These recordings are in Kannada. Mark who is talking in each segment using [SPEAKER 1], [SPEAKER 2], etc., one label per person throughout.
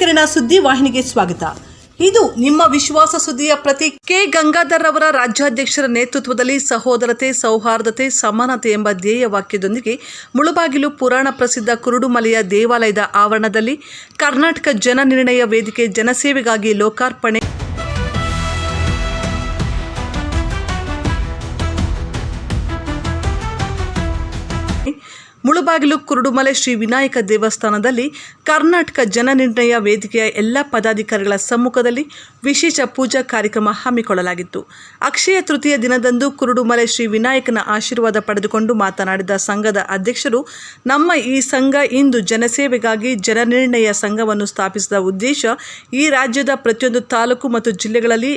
[SPEAKER 1] ಕಿರಣ ಸುದ್ದಿ ವಾಹಿನಿಗೆ ಸ್ವಾಗತ. ಇದು ನಿಮ್ಮ ವಿಶ್ವಾಸ ಸುದ್ದಿಯ ಪ್ರತಿ ಕೆ. ಗಂಗಾಧರ್ ಅವರ ರಾಜ್ಯಾಧ್ಯಕ್ಷರ ನೇತೃತ್ವದಲ್ಲಿ ಸಹೋದರತೆ, ಸೌಹಾರ್ದತೆ, ಸಮಾನತೆ ಎಂಬ ಧ್ಯೇಯ ವಾಕ್ಯದೊಂದಿಗೆ ಮುಳುಬಾಗಿಲು ಪುರಾಣ ಪ್ರಸಿದ್ಧ ಕುರುಡುಮಲೆಯ ದೇವಾಲಯದ ಆವರಣದಲ್ಲಿ ಕರ್ನಾಟಕ ಜನ ನಿರ್ಣಯ ವೇದಿಕೆ ಜನಸೇವೆಗಾಗಿ ಲೋಕಾರ್ಪಣೆ ಮುಳುಬಾಗಿಲು ಕುರುಡುಮಲೆ ಶ್ರೀ ವಿನಾಯಕ ದೇವಸ್ಥಾನದಲ್ಲಿ ಕರ್ನಾಟಕ ಜನನಿರ್ಣಯ ವೇದಿಕೆಯ ಎಲ್ಲ ಪದಾಧಿಕಾರಿಗಳ ಸಮ್ಮುಖದಲ್ಲಿ ವಿಶೇಷ ಪೂಜಾ ಕಾರ್ಯಕ್ರಮ ಹಮ್ಮಿಕೊಳ್ಳಲಾಗಿತ್ತು. ಅಕ್ಷಯ ತೃತೀಯ ದಿನದಂದು ಕುರುಡುಮಲೆ ಶ್ರೀ ವಿನಾಯಕನ ಆಶೀರ್ವಾದ ಪಡೆದುಕೊಂಡು ಮಾತನಾಡಿದ ಸಂಘದ ಅಧ್ಯಕ್ಷರು, ನಮ್ಮ ಈ ಸಂಘ ಇಂದು ಜನಸೇವೆಗಾಗಿ ಜನನಿರ್ಣಯ ಸಂಘವನ್ನು ಸ್ಥಾಪಿಸಿದ ಉದ್ದೇಶ ಈ ರಾಜ್ಯದ ಪ್ರತಿಯೊಂದು ತಾಲೂಕು ಮತ್ತು ಜಿಲ್ಲೆಗಳಲ್ಲಿ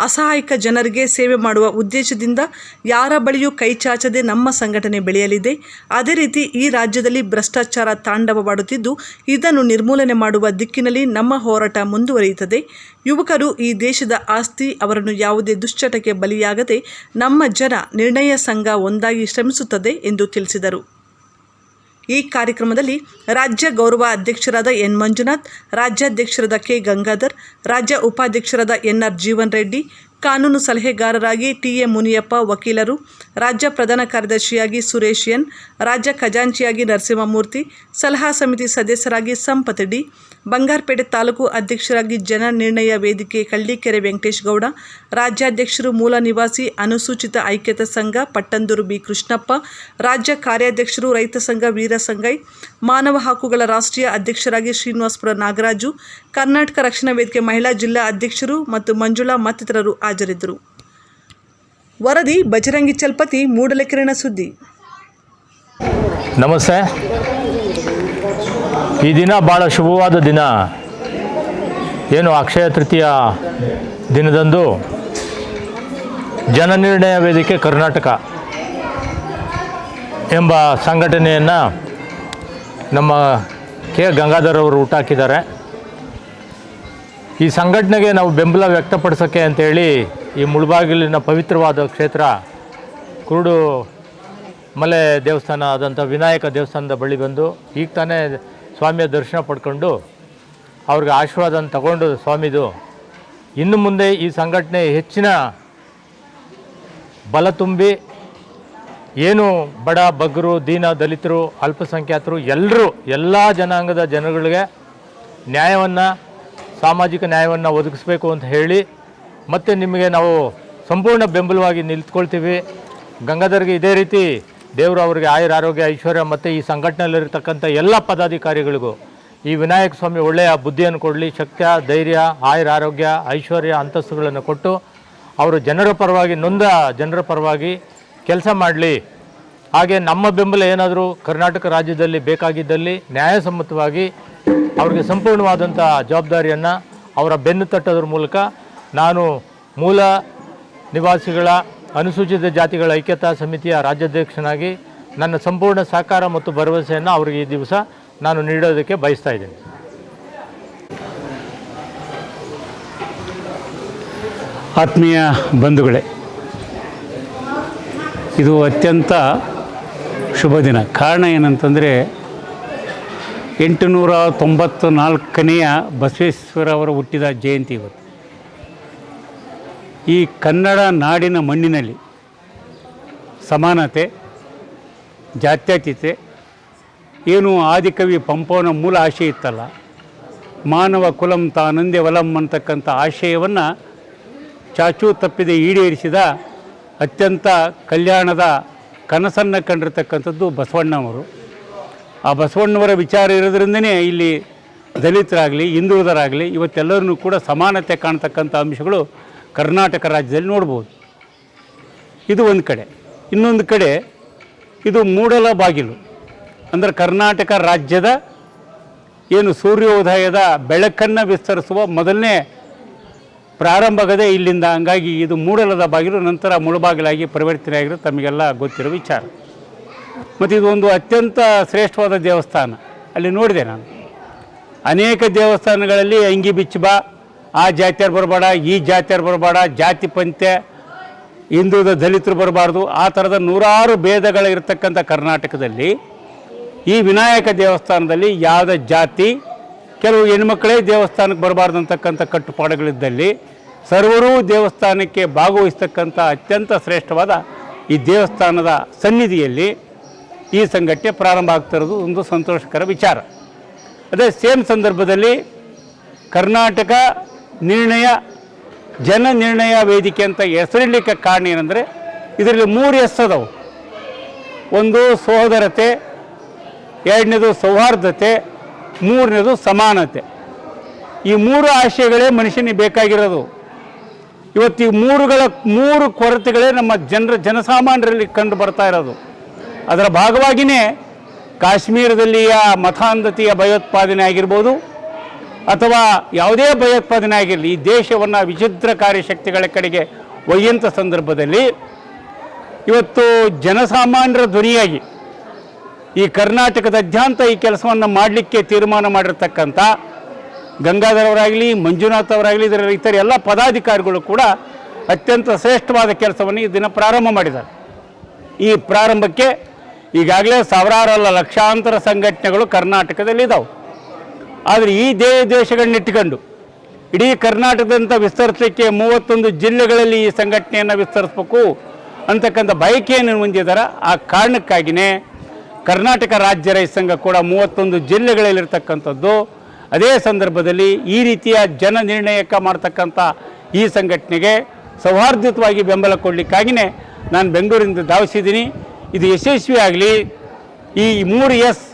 [SPEAKER 1] ಅಸಹಾಯಕ ಜನರಿಗೆ ಸೇವೆ ಮಾಡುವ ಉದ್ದೇಶದಿಂದ ಯಾರ ಬಳಿಯೂ ಕೈಚಾಚದೆ ನಮ್ಮ ಸಂಘಟನೆ ಬೆಳೆಯಲಿದೆ. ಅದೇ ರೀತಿ ಈ ರಾಜ್ಯದಲ್ಲಿ ಭ್ರಷ್ಟಾಚಾರ ತಾಂಡವವಾಡುತ್ತಿದ್ದು, ಇದನ್ನು ನಿರ್ಮೂಲನೆ ಮಾಡುವ ದಿಕ್ಕಿನಲ್ಲಿ ನಮ್ಮ ಹೋರಾಟ ಮುಂದುವರಿಯುತ್ತದೆ. ಯುವಕರು ಈ ದೇಶದ ಆಸ್ತಿ, ಅವರನ್ನು ಯಾವುದೇ ದುಶ್ಚಟಕ್ಕೆ ಬಲಿಯಾಗದೆ ನಮ್ಮ ಜನ ನಿರ್ಣಯ ಸಂಘ ಒಂದಾಗಿ ಶ್ರಮಿಸುತ್ತದೆ ಎಂದು ತಿಳಿಸಿದರು. ಈ ಕಾರ್ಯಕ್ರಮದಲ್ಲಿ ರಾಜ್ಯ ಗೌರವ ಅಧ್ಯಕ್ಷರಾದ ಎನ್ ಮಂಜುನಾಥ್, ರಾಜ್ಯಾಧ್ಯಕ್ಷರಾದ ಕೆ ಗಂಗಾಧರ್, ರಾಜ್ಯ ಉಪಾಧ್ಯಕ್ಷರಾದ ಎನ್ಆರ್ ಜೀವನ್ ರೆಡ್ಡಿ ಕಾನೂನು ಸಲಹೆಗಾರರಾಗಿ ಟಿಎ ಮುನಿಯಪ್ಪ, ವಕೀಲರು, ರಾಜ್ಯ ಪ್ರಧಾನ ಕಾರ್ಯದರ್ಶಿಯಾಗಿ ಸುರೇಶಿಯನ್ ರಾಜ್ಯ ಖಜಾಂಚಿಯಾಗಿ ನರಸಿಂಹಮೂರ್ತಿ ಸಲಹಾ ಸಮಿತಿ ಸದಸ್ಯರಾಗಿ ಸಂಪತ್ ಡಿ, ಬಂಗಾರಪೇಟೆ ತಾಲೂಕು ಅಧ್ಯಕ್ಷರಾಗಿ ಜನ ನಿರ್ಣಯ ವೇದಿಕೆ ಕಳ್ಳಿಕೆರೆ ವೆಂಕಟೇಶ್ ಗೌಡ, ರಾಜ್ಯಾಧ್ಯಕ್ಷರು ಮೂಲ ನಿವಾಸಿ ಅನುಸೂಚಿತ ಐಕ್ಯತಾ ಸಂಘ ಪಟ್ಟಂದೂರು ಬಿ ಕೃಷ್ಣಪ್ಪ, ರಾಜ್ಯ ಕಾರ್ಯಾಧ್ಯಕ್ಷರು ರೈತ ಸಂಘ ವೀರಸಂಗೈ ಮಾನವ ಹಕ್ಕುಗಳ ರಾಷ್ಟ್ರೀಯ ಅಧ್ಯಕ್ಷರಾಗಿ ಶ್ರೀನಿವಾಸಪುರ ನಾಗರಾಜು, ಕರ್ನಾಟಕ ರಕ್ಷಣಾ ವೇದಿಕೆ ಮಹಿಳಾ ಜಿಲ್ಲಾ ಅಧ್ಯಕ್ಷರು ಮತ್ತು ಮಂಜುಳಾ ಮತ್ತಿತರರು ಹಾಜರಿದ್ದರು ವರದಿ ಬಜರಂಗಿ ಚಲ್ಪತಿ ಮೂಡಲಕಿರಣ ಸುದ್ದಿ.
[SPEAKER 2] ನಮಸ್ತೆ. ಈ ದಿನ ಭಾಳ ಶುಭವಾದ ದಿನ. ಏನು ಅಕ್ಷಯ ತೃತೀಯ ದಿನದಂದು ಜನನಿರ್ಣಯ ವೇದಿಕೆ ಕರ್ನಾಟಕ ಎಂಬ ಸಂಘಟನೆಯನ್ನು ನಮ್ಮ ಕೆ. ಗಂಗಾಧರ್ ಅವರು ಹುಟ್ಟಾಕಿದ್ದಾರೆ. ಈ ಸಂಘಟನೆಗೆ ನಾವು ಬೆಂಬಲ ವ್ಯಕ್ತಪಡಿಸೋಕ್ಕೆ ಅಂತೇಳಿ ಈ ಮುಳುಬಾಗಿಲಿನ ಪವಿತ್ರವಾದ ಕ್ಷೇತ್ರ ಕುರುಡು ಮಲೆ ದೇವಸ್ಥಾನ ಆದಂಥ ವಿನಾಯಕ ದೇವಸ್ಥಾನದ ಬಳಿ ಬಂದು ಈಗ ತಾನೇ ಸ್ವಾಮಿಯ ದರ್ಶನ ಪಡ್ಕೊಂಡು ಅವ್ರಿಗೆ ಆಶೀರ್ವಾದ ತಗೊಂಡು ಸ್ವಾಮಿದು. ಇನ್ನು ಮುಂದೆ ಈ ಸಂಘಟನೆ ಹೆಚ್ಚಿನ ಬಲ ತುಂಬಿ ಏನು ಬಡ ಬಗ್ಗರು, ದೀನ ದಲಿತರು, ಅಲ್ಪಸಂಖ್ಯಾತರು ಎಲ್ಲರೂ, ಎಲ್ಲ ಜನಾಂಗದ ಜನಗಳಿಗೆ ನ್ಯಾಯವನ್ನು ಸಾಮಾಜಿಕ ನ್ಯಾಯವನ್ನು ಒದಗಿಸ್ಬೇಕು ಅಂತ ಹೇಳಿ ಮತ್ತೆ ನಿಮಗೆ ನಾವು ಸಂಪೂರ್ಣ ಬೆಂಬಲವಾಗಿ ನಿಲ್ತ್ಕೊಳ್ತೀವಿ ಗಂಗಾಧರ್ಗೆ ಇದೇ ರೀತಿ ದೇವರು ಅವರಿಗೆ ಆಯುರ ಆರೋಗ್ಯ, ಐಶ್ವರ್ಯ ಮತ್ತು ಈ ಸಂಘಟನೆಯಲ್ಲಿರ್ತಕ್ಕಂಥ ಎಲ್ಲ ಪದಾಧಿಕಾರಿಗಳಿಗೂ ಈ ವಿನಾಯಕ ಸ್ವಾಮಿ ಒಳ್ಳೆಯ ಬುದ್ಧಿಯನ್ನು ಕೊಡಲಿ ಶಕ್ತಿಯ ಧೈರ್ಯ, ಆಯುರ ಆರೋಗ್ಯ, ಐಶ್ವರ್ಯ ಅಂತಸ್ತುಗಳನ್ನು ಕೊಟ್ಟು ಅವರು ಜನರ ಪರವಾಗಿ ನೊಂದ ಜನರ ಪರವಾಗಿ ಕೆಲಸ ಮಾಡಲಿ. ಹಾಗೆ ನಮ್ಮ ಬೆಂಬಲ ಏನಾದರೂ ಕರ್ನಾಟಕ ರಾಜ್ಯದಲ್ಲಿ ಬೇಕಾಗಿದ್ದಲ್ಲಿ ನ್ಯಾಯಸಮ್ಮತವಾಗಿ ಅವರಿಗೆ ಸಂಪೂರ್ಣವಾದಂಥ ಜವಾಬ್ದಾರಿಯನ್ನು ಅವರ ಬೆನ್ನು ತಟ್ಟೋದ್ರ ಮೂಲಕ ನಾನು ಮೂಲ ನಿವಾಸಿಗಳ ಅನುಸೂಚಿತ ಜಾತಿಗಳ ಐಕ್ಯತಾ ಸಮಿತಿಯ ರಾಜ್ಯಾಧ್ಯಕ್ಷನಾಗಿ ನನ್ನ ಸಂಪೂರ್ಣ ಸಹಕಾರ ಮತ್ತು ಭರವಸೆಯನ್ನು ಅವರಿಗೆ ಈ ದಿವಸ ನಾನು ನೀಡೋದಕ್ಕೆ ಬಯಸ್ತಾ ಇದ್ದೀನಿ.
[SPEAKER 3] ಆತ್ಮೀಯ ಬಂಧುಗಳೇ, ಇದು ಅತ್ಯಂತ ಶುಭ ದಿನ. ಕಾರಣ ಏನಂತಂದರೆ ಎಂಟುನೂರ ತೊಂಬತ್ತು ನಾಲ್ಕನೆಯ ಬಸವೇಶ್ವರ ಅವರು ಹುಟ್ಟಿದ ಜಯಂತಿ ಇವತ್ತು. ಈ ಕನ್ನಡ ನಾಡಿನ ಮಣ್ಣಿನಲ್ಲಿ ಸಮಾನತೆ, ಜಾತ್ಯತೀತೆ, ಏನು ಆದಿಕವಿ ಪಂಪವನ ಮೂಲ ಆಶಯ ಇತ್ತಲ್ಲ, ಮಾನವ ಕುಲಂ ತಾನಂದೆ ವಲಂ ಅಂತಕ್ಕಂಥ ಆಶಯವನ್ನು ಚಾಚೂ ತಪ್ಪಿದೆ ಈಡೇರಿಸಿದ ಅತ್ಯಂತ ಕಲ್ಯಾಣದ ಕನಸನ್ನು ಕಂಡಿರ್ತಕ್ಕಂಥದ್ದು ಬಸವಣ್ಣವರು ಆ ಬಸವಣ್ಣವರ ವಿಚಾರ ಇರೋದ್ರಿಂದನೇ ಇಲ್ಲಿ ದಲಿತರಾಗಲಿ, ಹಿಂದುಳಿದರಾಗಲಿ ಇವತ್ತೆಲ್ಲರನ್ನೂ ಕೂಡ ಸಮಾನತೆ ಕಾಣ್ತಕ್ಕಂಥ ಅಂಶಗಳು ಕರ್ನಾಟಕ ರಾಜ್ಯದಲ್ಲಿ ನೋಡ್ಬೋದು. ಇದು ಒಂದು ಕಡೆ. ಇನ್ನೊಂದು ಕಡೆ ಇದು ಮೂಡಲ ಬಾಗಿಲು. ಅಂದರೆ ಕರ್ನಾಟಕ ರಾಜ್ಯದ ಏನು ಸೂರ್ಯೋದಯದ ಬೆಳಕನ್ನು ವಿಸ್ತರಿಸುವ ಮೊದಲನೇ ಪ್ರಾರಂಭಗದೇ ಇಲ್ಲಿಂದ ಹಂಗಾಗಿ ಇದು ಮೂಡಲದ ಬಾಗಿಲು, ನಂತರ ಮುಳುಬಾಗಿಲಾಗಿ ಪರಿವರ್ತನೆ ಆಗಿರೋ ತಮಗೆಲ್ಲ ಗೊತ್ತಿರೋ ವಿಚಾರ. ಮತ್ತು ಇದು ಒಂದು ಅತ್ಯಂತ ಶ್ರೇಷ್ಠವಾದ ದೇವಸ್ಥಾನ. ಅಲ್ಲಿ ನೋಡಿದೆ ನಾನು. ಅನೇಕ ದೇವಸ್ಥಾನಗಳಲ್ಲಿ ಅಂಗಿ ಬಿಚ್ಚಿ ಬಾ, ಆ ಜಾತಿಯರು ಬರಬೇಡ, ಈ ಜಾತಿಯರು ಬರಬೇಡ, ಜಾತಿ ಪಂತೆ ಹಿಂದೂದ ದಲಿತರು ಬರಬಾರ್ದು, ಆ ಥರದ ನೂರಾರು ಭೇದಗಳಿರ್ತಕ್ಕಂಥ ಕರ್ನಾಟಕದಲ್ಲಿ ಈ ವಿನಾಯಕ ದೇವಸ್ಥಾನದಲ್ಲಿ ಯಾವುದೇ ಜಾತಿ ಕೆಲವು ಹೆಣ್ಮಕ್ಳೇ ದೇವಸ್ಥಾನಕ್ಕೆ ಬರಬಾರ್ದು ಅಂತಕ್ಕಂಥ ಕಟ್ಟುಪಾಡುಗಳಿದ್ದಲ್ಲಿ ಸರ್ವರೂ ದೇವಸ್ಥಾನಕ್ಕೆ ಭಾಗವಹಿಸ್ತಕ್ಕಂಥ ಅತ್ಯಂತ ಶ್ರೇಷ್ಠವಾದ ಈ ದೇವಸ್ಥಾನದ ಸನ್ನಿಧಿಯಲ್ಲಿ ಈ ಸಂಘಟನೆ ಪ್ರಾರಂಭ ಆಗ್ತಿರೋದು ಒಂದು ಸಂತೋಷಕರ ವಿಚಾರ. ಅದೇ ಸೇಮ್ ಸಂದರ್ಭದಲ್ಲಿ ಕರ್ನಾಟಕ ನಿರ್ಣಯ, ಜನ ನಿರ್ಣಯ ವೇದಿಕೆ ಅಂತ ಹೆಸರಿಡಲಿಕ್ಕೆ ಕಾರಣ ಏನಂದರೆ ಇದರಲ್ಲಿ ಮೂರು ಹೆಸರದವು ಒಂದು ಸೋದರತೆ, ಎರಡನೇದು ಸೌಹಾರ್ದತೆ ಮೂರನೇದು ಸಮಾನತೆ. ಈ ಮೂರು ಆಶಯಗಳೇ ಮನುಷ್ಯನಿಗೆ ಬೇಕಾಗಿರೋದು. ಇವತ್ತು ಈ ಮೂರುಗಳ ಮೂರು ಕೊರತೆಗಳೇ ನಮ್ಮ ಜನರ ಜನಸಾಮಾನ್ಯರಲ್ಲಿ ಕಂಡು ಬರ್ತಾ ಇರೋದು. ಅದರ ಭಾಗವಾಗಿಯೇ ಕಾಶ್ಮೀರದಲ್ಲಿಯ ಮತಾಂಧತೆಯ ಭಯೋತ್ಪಾದನೆ ಆಗಿರ್ಬೋದು, ಅಥವಾ ಯಾವುದೇ ಭಯೋತ್ಪಾದನೆ ಆಗಿರಲಿ, ಈ ದೇಶವನ್ನು ವಿಚಿತ್ರ ಶಕ್ತಿಗಳ ಕಡೆಗೆ ಒಯ್ಯಂಥ ಸಂದರ್ಭದಲ್ಲಿ ಇವತ್ತು ಜನಸಾಮಾನ್ಯರ ಧ್ವನಿಯಾಗಿ ಈ ಕರ್ನಾಟಕದಾದ್ಯಂತ ಈ ಕೆಲಸವನ್ನು ಮಾಡಲಿಕ್ಕೆ ತೀರ್ಮಾನ ಮಾಡಿರ್ತಕ್ಕಂಥ ಗಂಗಾಧರವರಾಗಲಿ ಮಂಜುನಾಥ್ ಅವರಾಗಲಿ, ಇದರ ಇತರ ಎಲ್ಲ ಪದಾಧಿಕಾರಿಗಳು ಕೂಡ ಅತ್ಯಂತ ಶ್ರೇಷ್ಠವಾದ ಕೆಲಸವನ್ನು ಈ ದಿನ ಪ್ರಾರಂಭ ಮಾಡಿದ್ದಾರೆ. ಈ ಪ್ರಾರಂಭಕ್ಕೆ ಈಗಾಗಲೇ ಸಾವಿರಾರಲ್ಲ ಲಕ್ಷಾಂತರ ಸಂಘಟನೆಗಳು ಕರ್ನಾಟಕದಲ್ಲಿದ್ದಾವೆ ಆದರೆ ಈ ದೇ ದೇಶಗಳನ್ನಿಟ್ಟುಕೊಂಡು ಇಡೀ ಕರ್ನಾಟಕದಂತ ವಿಸ್ತರಿಸಲಿಕ್ಕೆ ಮೂವತ್ತೊಂದು ಜಿಲ್ಲೆಗಳಲ್ಲಿ ಈ ಸಂಘಟನೆಯನ್ನು ವಿಸ್ತರಿಸಬೇಕು ಅಂತಕ್ಕಂಥ ಬಯಕೆಯನ್ನು ಹೊಂದಿದ್ದಾರೆ ಆ ಕಾರಣಕ್ಕಾಗಿಯೇ ಕರ್ನಾಟಕ ರಾಜ್ಯ ರೈತ ಸಂಘ ಕೂಡ ಮೂವತ್ತೊಂದು ಜಿಲ್ಲೆಗಳಲ್ಲಿರ್ತಕ್ಕಂಥದ್ದು. ಅದೇ ಸಂದರ್ಭದಲ್ಲಿ ಈ ರೀತಿಯ ಜನ ನಿರ್ಣಯಕ್ಕೆ ಮಾಡ್ತಕ್ಕಂಥ ಈ ಸಂಘಟನೆಗೆ ಸೌಹಾರ್ದಯುತವಾಗಿ ಬೆಂಬಲ ಕೊಡಲಿಕ್ಕಾಗಿಯೇ ನಾನು ಬೆಂಗಳೂರಿಂದ ಧಾವಿಸಿದ್ದೀನಿ. ಇದು ಯಶಸ್ವಿ ಆಗಲಿ. ಈ ಮೂರು ಎಸ್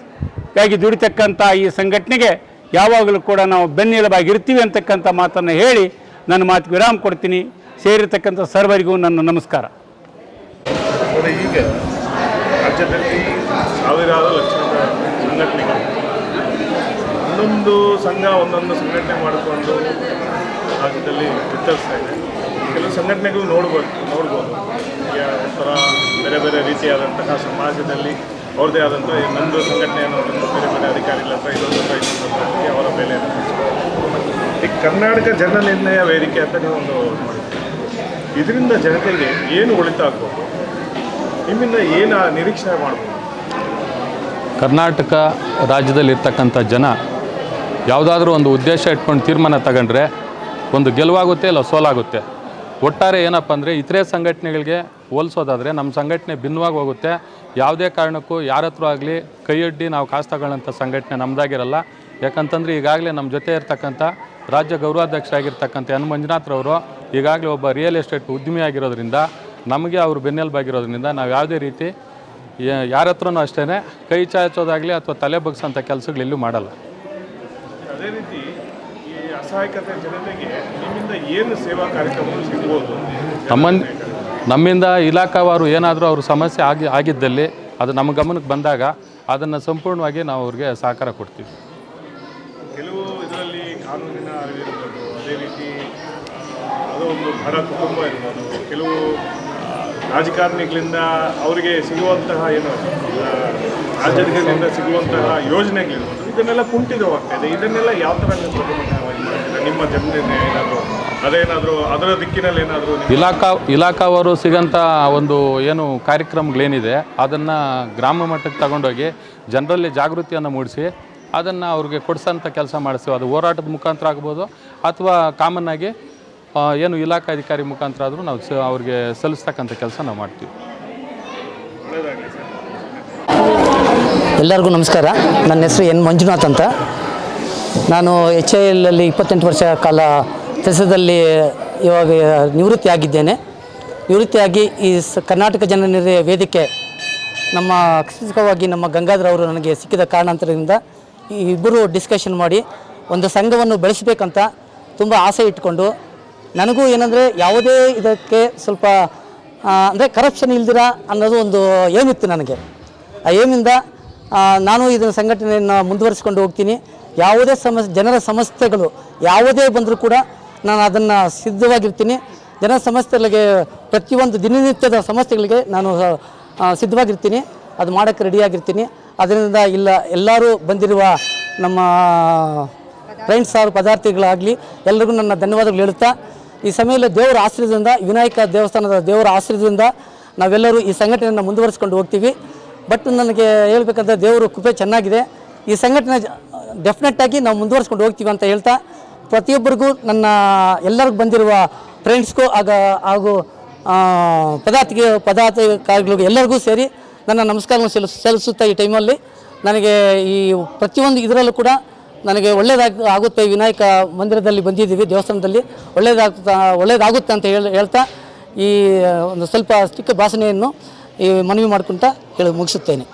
[SPEAKER 3] ಆಗಿ ದುಡಿತಕ್ಕಂಥ ಈ ಸಂಘಟನೆಗೆ ಯಾವಾಗಲೂ ಕೂಡ ನಾವು ಬೆನ್ನೆಲುಬಾಗಿರ್ತೀವಿ ಅಂತಕ್ಕಂಥ ಮಾತನ್ನು ಹೇಳಿ ನನ್ನ ಮಾತು ವಿರಾಮ ಕೊಡ್ತೀನಿ. ಸೇರಿರ್ತಕ್ಕಂಥ ಸರ್ವರಿಗೂ ನನ್ನ ನಮಸ್ಕಾರ.
[SPEAKER 4] ಈಗ ರಾಜ್ಯದಲ್ಲಿ ಸಾವಿರಾರು ಲಕ್ಷದ ಸಂಘಟನೆಗಳು ಒಂದೊಂದು ಸಂಘ ಒಂದೊಂದು ಸಂಘಟನೆ ಮಾಡಿಕೊಂಡು ರಾಜ್ಯದಲ್ಲಿ ವಿತರಿಸ್ತಾ ಇದೆ ಕೆಲವು ಸಂಘಟನೆಗಳು ನೋಡ್ಬೋದು ನೋಡ್ಬೋದು ಈಗ ಒಂಥರ ಬೇರೆ ಬೇರೆ ರೀತಿಯಾದಂತಹ ಸಮಾಜದಲ್ಲಿ ಅವ್ರದ್ದೇ ಆದಂಥ ನಂದು ಸಂಘಟನೆಯನ್ನು ಬೇರೆ ಬೇರೆ ಅಧಿಕಾರಿಗಳ ಹತ್ರ ಇದೊಂದು ಹತ್ರ ಇನ್ನೊಂದು ಹತ್ರ ಅವರ ಬೆಲೆ. ಈ ಕರ್ನಾಟಕ ಜನ ನಿರ್ಣಯ ವೇದಿಕೆ ಅಂತ ಒಂದು. ಇದರಿಂದ ಜನತೆಗೆ ಏನು ಒಳಿತಾಗ್ಬೋದು ನಿಮ್ಮಿಂದ ಏನು ನಿರೀಕ್ಷೆ ಮಾಡ್ಬೋದು
[SPEAKER 5] ಕರ್ನಾಟಕ ರಾಜ್ಯದಲ್ಲಿರ್ತಕ್ಕಂಥ ಜನ ಯಾವುದಾದ್ರೂ ಒಂದು ಉದ್ದೇಶ ಇಟ್ಕೊಂಡು ತೀರ್ಮಾನ ತಗೊಂಡ್ರೆ ಒಂದು ಗೆಲುವಾಗುತ್ತೆ ಇಲ್ಲ ಸೋಲಾಗುತ್ತೆ. ಒಟ್ಟಾರೆ ಏನಪ್ಪ ಅಂದರೆ ಇತರೆ ಸಂಘಟನೆಗಳಿಗೆ ಹೋಲಿಸೋದಾದರೆ ನಮ್ಮ ಸಂಘಟನೆ ಭಿನ್ನವಾಗಿ ಹೋಗುತ್ತೆ. ಯಾವುದೇ ಕಾರಣಕ್ಕೂ ಯಾರ ಹತ್ರ ಆಗಲಿ ಕೈಯೊಡ್ಡಿ ನಾವು ಕಾಸು ತಗೊಳ್ಳೋಂಥ ಸಂಘಟನೆ ನಮ್ಮದಾಗಿರಲ್ಲ ಯಾಕಂತಂದರೆ ಈಗಾಗಲೇ ನಮ್ಮ ಜೊತೆ ಇರ್ತಕ್ಕಂಥ ರಾಜ್ಯ ಗೌರವಾಧ್ಯಕ್ಷರಾಗಿರ್ತಕ್ಕಂಥ ಎನ್ ಮಂಜುನಾಥ್ರವರು ಈಗಾಗಲೇ ಒಬ್ಬ ರಿಯಲ್ ಎಸ್ಟೇಟ್ ಉದ್ಯಮಿ ಆಗಿರೋದ್ರಿಂದ ನಮಗೆ ಅವರು ಬೆನ್ನೆಲುಬಾಗಿರೋದ್ರಿಂದ ನಾವು ಯಾವುದೇ ರೀತಿ ಯಾರ ಹತ್ರನೂ ಅಷ್ಟೇ ಕೈ ಚಾಚೋದಾಗಲಿ ಅಥವಾ ತಲೆ ಬಗ್ಸೋಂಥ ಕೆಲಸಗಳೆಲ್ಲೂ ಮಾಡಲ್ಲ.
[SPEAKER 4] ಅದೇ ರೀತಿ ಈ ಅಸಹಾಯಕತೆ ಜನತೆಗೆ ನಿಮ್ಮಿಂದ ಏನು ಸೇವಾ ಕಾರ್ಯಕ್ರಮಗಳು ಸಿಗ್ಬೋದು?
[SPEAKER 5] ನಮ್ಮನ್ ನಮ್ಮಿಂದ ಇಲಾಖಾವಾರು ಏನಾದರೂ ಅವ್ರ ಸಮಸ್ಯೆ ಆಗಿ ಆಗಿದ್ದಲ್ಲಿ ಅದು ನಮ್ಮ ಗಮನಕ್ಕೆ ಬಂದಾಗ ಅದನ್ನು ಸಂಪೂರ್ಣವಾಗಿ ನಾವು ಅವ್ರಿಗೆ ಸಹಕಾರ ಕೊಡ್ತೀವಿ.
[SPEAKER 4] ಕೆಲವು ಇದರಲ್ಲಿ ಕಾನೂನಿನ ಅರಿವಿರ್ಬೋದು ಅದೇ ರೀತಿ ಅದೊಂದು ಬಡ ಕುಟುಂಬ ಇರ್ಬೋದು. ಕೆಲವು ರಾಜಕಾರಣಿಗಳಿಂದ ಅವರಿಗೆ ಸಿಗುವಂತಹ ಏನು ಆ, ರಾಜ್ಯಗಳಿಂದ ಸಿಗುವಂತಹ ಯೋಜನೆಗಳಿರ್ಬೋದು ಇದನ್ನೆಲ್ಲ ಕುಂಠಿತವಾಗ್ತಾ ಇದೆ. ಇದನ್ನೆಲ್ಲ ಯಾವ ಥರ ನಿಮ್ಮ ಜನರಿಂದ ಏನಾದರೂ ಅದೇನಾದರೂ ಅದರ ದಿಕ್ಕಿನಲ್ಲಿ ಏನಾದರೂ
[SPEAKER 5] ಇಲಾಖಾ ಇಲಾಖಾವರು ಸಿಗೋಂಥ ಒಂದು ಏನು ಕಾರ್ಯಕ್ರಮಗಳೇನಿದೆ ಅದನ್ನು ಗ್ರಾಮ ಮಟ್ಟಕ್ಕೆ ತಗೊಂಡೋಗಿ ಜನರಲ್ಲಿ ಜಾಗೃತಿಯನ್ನು ಮೂಡಿಸಿ ಅದನ್ನು ಅವ್ರಿಗೆ ಕೊಡಿಸೋಂಥ ಕೆಲಸ ಮಾಡಿಸ್ತೀವಿ ಅದು ಹೋರಾಟದ ಮುಖಾಂತರ ಆಗ್ಬೋದು ಅಥವಾ ಕಾಮನ್ನಾಗಿ ಏನು ಇಲಾಖಾಧಿಕಾರಿ ಮುಖಾಂತರ ಆದರೂ ನಾವು ಅವ್ರಿಗೆ ಸಲ್ಲಿಸ್ತಕ್ಕಂಥ ಕೆಲಸ ನಾವು ಮಾಡ್ತೀವಿ.
[SPEAKER 6] ಎಲ್ಲರಿಗೂ ನಮಸ್ಕಾರ. ನನ್ನ ಹೆಸರು ಎನ್ ಮಂಜುನಾಥ್ ಅಂತ. ನಾನು ಎಚ್ ಐ ಎಲ್ಲಲ್ಲಿ ಇಪ್ಪತ್ತೆಂಟು ವರ್ಷ ಕಾಲ ಕೆಲಸದಲ್ಲಿ ಇವಾಗ ನಿವೃತ್ತಿ ಆಗಿದ್ದೇನೆ ನಿವೃತ್ತಿಯಾಗಿ ಈ ಸ ಕರ್ನಾಟಕ ಜನ ನಿರ್ಣಯ ವೇದಿಕೆ ನಮ್ಮ ಆಕಸ್ಮಿಕವಾಗಿ ನಮ್ಮ ಗಂಗಾಧರ್ ಅವರು ನನಗೆ ಸಿಕ್ಕಿದ ಕಾರಣಾಂತರದಿಂದ ಈ ಇಬ್ಬರು ಡಿಸ್ಕಷನ್ ಮಾಡಿ ಒಂದು ಸಂಘವನ್ನು ಬೆಳೆಸಬೇಕಂತ ತುಂಬ ಆಸೆ ಇಟ್ಕೊಂಡು ನನಗೂ ಏನಂದರೆ ಯಾವುದೇ ಇದಕ್ಕೆ ಸ್ವಲ್ಪ ಅಂದರೆ ಕರಪ್ಷನ್ ಇಲ್ದಿರ ಅನ್ನೋದು ಒಂದು ಏಮಿತ್ತು ನನಗೆ. ಆ ಏಮಿಂದ ನಾನು ಇದನ್ನ ಸಂಘಟನೆಯನ್ನು ಮುಂದುವರಿಸ್ಕೊಂಡು ಹೋಗ್ತೀನಿ. ಯಾವುದೇ ಸಮಸ್, ಜನರ ಸಮಸ್ಯೆಗಳು ಯಾವುದೇ ಬಂದರೂ ಕೂಡ ನಾನು ಅದನ್ನು ಸಿದ್ಧವಾಗಿರ್ತೀನಿ. ಜನ ಸಮಸ್ಯೆಗಳಿಗೆ, ಪ್ರತಿಯೊಂದು ದಿನನಿತ್ಯದ ಸಮಸ್ಯೆಗಳಿಗೆ ನಾನು ಸಿದ್ಧವಾಗಿರ್ತೀನಿ. ಅದು ಮಾಡೋಕ್ಕೆ ರೆಡಿಯಾಗಿರ್ತೀನಿ. ಅದರಿಂದ ಇಲ್ಲ, ಎಲ್ಲರೂ ಬಂದಿರುವ ನಮ್ಮ ಫ್ರೆಂಡ್ಸ್ ಅವರು ಪದಾರ್ಥಗಳಾಗಲಿ ಎಲ್ಲರಿಗೂ ನನ್ನ ಧನ್ಯವಾದಗಳು ಹೇಳುತ್ತಾ ಈ ಸಮಯದಲ್ಲಿ ದೇವರ ಆಶ್ರಯದಿಂದ ವಿನಾಯಕ ದೇವಸ್ಥಾನದ ದೇವರ ಆಶ್ರಯದಿಂದ ನಾವೆಲ್ಲರೂ ಈ ಸಂಘಟನೆಯನ್ನು ಮುಂದುವರಿಸ್ಕೊಂಡು ಹೋಗ್ತೀವಿ. ಬಟ್ ನನಗೆ ಹೇಳ್ಬೇಕಂದ್ರೆ ದೇವರು ಕೃಪೆ ಚೆನ್ನಾಗಿದೆ. ಈ ಸಂಘಟನೆ ಡೆಫಿನೆಟ್ಟಾಗಿ ನಾವು ಮುಂದುವರಿಸ್ಕೊಂಡು ಹೋಗ್ತೀವಿ ಅಂತ ಹೇಳ್ತಾ, ಪ್ರತಿಯೊಬ್ಬರಿಗೂ ನನ್ನ, ಎಲ್ಲರಿಗೂ ಬಂದಿರುವ ಫ್ರೆಂಡ್ಸ್ಗೂ ಆಗ, ಹಾಗೂ ಪದಾರ್ಥಿಗೆ ಪದಾರ್ಥಕಾರಿಗಳಿಗೂ ಎಲ್ಲರಿಗೂ ಸೇರಿ ನನ್ನ ನಮಸ್ಕಾರವನ್ನು ಸಲ್ಲಿಸ್ ಸಲ್ಲಿಸುತ್ತಾ ಈ ಟೈಮಲ್ಲಿ ನನಗೆ ಈ ಪ್ರತಿಯೊಂದು ಇದರಲ್ಲೂ ಕೂಡ ನನಗೆ ಒಳ್ಳೇದಾಗ, ಆಗುತ್ತೆ. ವಿನಾಯಕ ಮಂದಿರದಲ್ಲಿ ಬಂದಿದ್ದೀವಿ, ದೇವಸ್ಥಾನದಲ್ಲಿ. ಒಳ್ಳೆಯದಾಗ್ತಾ ಒಳ್ಳೆಯದಾಗುತ್ತೆ ಅಂತ ಹೇಳಿ, ಹೇಳ್ತಾ ಈ ಒಂದು ಸ್ವಲ್ಪ ಚಿಕ್ಕ ಭಾಷಣೆಯನ್ನು ಈ ಮನವಿ ಮಾಡ್ಕೊತ ಹೇಳಿ ಮುಗಿಸುತ್ತೇನೆ.